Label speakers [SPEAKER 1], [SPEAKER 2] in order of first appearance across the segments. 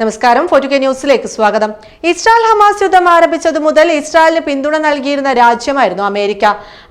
[SPEAKER 1] നമസ്കാരം. ഫോർട്ടുകെ ന്യൂസിലേക്ക് സ്വാഗതം. ഇസ്രായേൽ ഹമാസ് യുദ്ധം ആരംഭിച്ചതു മുതൽ ഇസ്രായേലിന് പിന്തുണ നൽകിയിരുന്ന രാജ്യമായിരുന്നു അമേരിക്ക.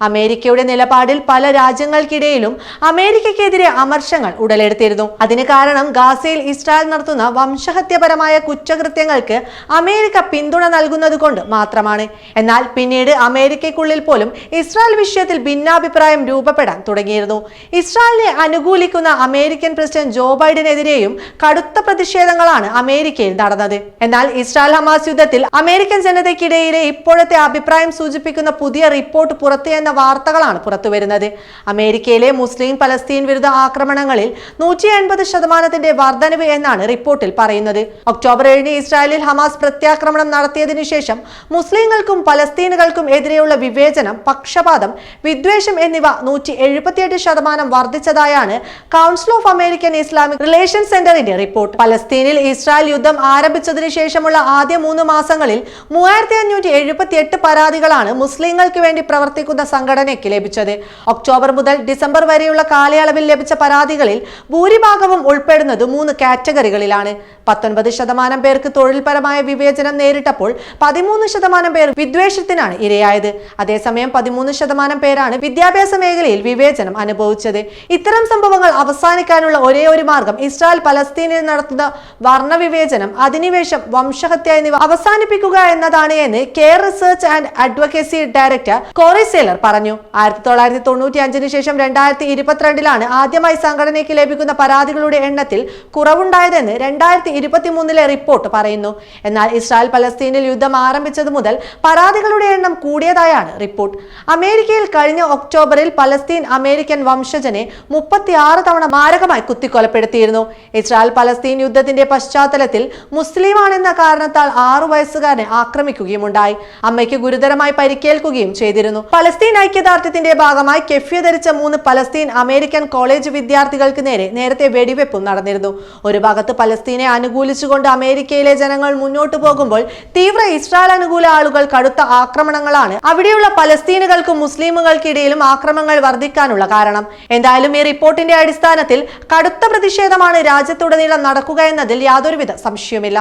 [SPEAKER 1] അമേരിക്കയുടെ നിലപാടിൽ പല രാജ്യങ്ങൾക്കിടയിലും അമേരിക്കയ്ക്കെതിരെ അമർശങ്ങൾ ഉടലെടുത്തിരുന്നു. അതിന് കാരണം ഗാസയിൽ ഇസ്രായേൽ നടത്തുന്ന വംശഹത്യപരമായ കുറ്റകൃത്യങ്ങൾക്ക് അമേരിക്ക പിന്തുണ നൽകുന്നത് കൊണ്ട് മാത്രമാണ്. എന്നാൽ പിന്നീട് അമേരിക്കയ്ക്കുള്ളിൽ പോലും ഇസ്രായേൽ വിഷയത്തിൽ ഭിന്നാഭിപ്രായം രൂപപ്പെടാൻ തുടങ്ങിയിരുന്നു. ഇസ്രായേലിനെ അനുകൂലിക്കുന്ന അമേരിക്കൻ പ്രസിഡന്റ് ജോ ബൈഡനെതിരെയും കടുത്ത പ്രതിഷേധങ്ങളാണ് അമേരിക്കയിൽ നടന്നത്. എന്നാൽ ഇസ്രായേൽ ഹമാസ് യുദ്ധത്തിൽ അമേരിക്കൻ ജനതയ്ക്കിടയിലെ ഇപ്പോഴത്തെ അഭിപ്രായം സൂചിപ്പിക്കുന്ന പുതിയ റിപ്പോർട്ട് പുറത്തു എന്ന വാർത്തകളാണ് പുറത്തുവരുന്നത് അമേരിക്കയിലെ മുസ്ലിം പലസ്തീൻ വിരുദ്ധ ആക്രമണങ്ങളിൽ നൂറ്റി എൺപത് ശതമാനത്തിന്റെ വർധനവ് എന്നാണ് റിപ്പോർട്ടിൽ പറയുന്നത്. ഒക്ടോബർ ഏഴിന് ഇസ്രായേലിൽ ഹമാസ് പ്രത്യാക്രമണം നടത്തിയതിനു ശേഷം മുസ്ലിങ്ങൾക്കും പലസ്തീനുകൾക്കും എതിരെയുള്ള വിവേചനം പക്ഷപാതം വിദ്വേഷം എന്നിവ നൂറ്റി എഴുപത്തിയെട്ട് ശതമാനം വർദ്ധിച്ചതായാണ് council of American Islamic relation സെന്ററിന്റെ റിപ്പോർട്ട്. പലസ്തീനിൽ ഇസ്രായേൽ യുദ്ധം ആരംഭിച്ചതിനു ശേഷമുള്ള ആദ്യ മൂന്ന് മാസങ്ങളിൽ മൂവായിരത്തി അഞ്ഞൂറ്റി എഴുപത്തി എട്ട് പരാതികളാണ് മുസ്ലിങ്ങൾക്ക് വേണ്ടി പ്രവർത്തിക്കുന്ന സംഘടനയ്ക്ക് ലഭിച്ചത്. ഒക്ടോബർ മുതൽ ഡിസംബർ വരെയുള്ള കാലയളവിൽ ലഭിച്ച പരാതികളിൽ ഭൂരിഭാഗവും ഉൾപ്പെടുന്നത് മൂന്ന് കാറ്റഗറികളിലാണ്. പത്തൊൻപത് ശതമാനം പേർക്ക് തൊഴിൽപരമായ വിവേചനം നേരിട്ടപ്പോൾ പതിമൂന്ന് ശതമാനം പേർ വിദ്വേഷത്തിനാണ് ഇരയായത്. അതേസമയം പതിമൂന്ന് ശതമാനം പേരാണ് വിദ്യാഭ്യാസ മേഖലയിൽ വിവേചനം അനുഭവിച്ചത്. ഇത്തരം സംഭവങ്ങൾ അവസാനിക്കാനുള്ള ഒരേ ഒരു മാർഗം ഇസ്രായേൽ പലസ്തീനിൽ നടത്തുന്ന വർണവിവേചനം അധിനിവേശം വംശഹത്യ എന്നിവ അവസാനിപ്പിക്കുക എന്നതാണ് എന്ന് CAIR research and advocacy director Corey Saylor പറഞ്ഞു. ആയിരത്തി തൊള്ളായിരത്തി തൊണ്ണൂറ്റി അഞ്ചിന് ശേഷം രണ്ടായിരത്തി ഇരുപത്തിരണ്ടിലാണ് ആദ്യമായി സംഘടനയ്ക്ക് ലഭിക്കുന്ന പരാതികളുടെ എണ്ണത്തിൽ കുറവുണ്ടായതെന്ന് രണ്ടായിരത്തി ഇരുപത്തി മൂന്നിലെ റിപ്പോർട്ട് പറയുന്നു. എന്നാൽ ഇസ്രായേൽ പലസ്തീനിൽ യുദ്ധം ആരംഭിച്ചത് മുതൽ പരാതികളുടെ എണ്ണം കൂടിയതായാണ് റിപ്പോർട്ട്. അമേരിക്കയിൽ കഴിഞ്ഞ ഒക്ടോബറിൽ പലസ്തീൻ അമേരിക്കൻ വംശജനെ മുപ്പത്തിയാറ് തവണ മാരകമായി കുത്തിക്കൊലപ്പെടുത്തിയിരുന്നു. ഇസ്രായേൽ പലസ്തീൻ യുദ്ധത്തിന്റെ പശ്ചാത്തലത്തിൽ മുസ്ലിമാണെന്ന കാരണത്താൽ ആറു വയസ്സുകാരനെ ആക്രമിക്കുകയുമുണ്ടായി. അമ്മയ്ക്ക് ഗുരുതരമായി പരിക്കേൽക്കുകയും ചെയ്തിരുന്നു. പലസ്തീൻ ഐക്യദാർഢ്യത്തിന്റെ ഭാഗമായി കെഫ്യ ധരിച്ച മൂന്ന് പലസ്തീൻ അമേരിക്കൻ കോളേജ് വിദ്യാർത്ഥികൾക്ക് നേരെ നേരത്തെ വെടിവെപ്പും നടന്നിരുന്നു. ഒരു ഭാഗത്ത് പലസ്തീനെ അനുകൂലിച്ചുകൊണ്ട് അമേരിക്കയിലെ ജനങ്ങൾ മുന്നോട്ടു പോകുമ്പോൾ തീവ്ര ഇസ്രായേൽ അനുകൂല ആളുകൾ കടുത്ത ആക്രമണങ്ങളാണ്. അവിടെയുള്ള പലസ്തീനുകൾക്കും മുസ്ലിമുകൾക്കിടയിലും ആക്രമണങ്ങൾ വർദ്ധിക്കാനുള്ള കാരണം. എന്തായാലും ഈ റിപ്പോർട്ടിന്റെ അടിസ്ഥാനത്തിൽ കടുത്ത പ്രതിഷേധമാണ് രാജ്യത്തുടനീളം നടക്കുക എന്നതിൽ യാതൊരുവിധ സംശയവുമില്ല.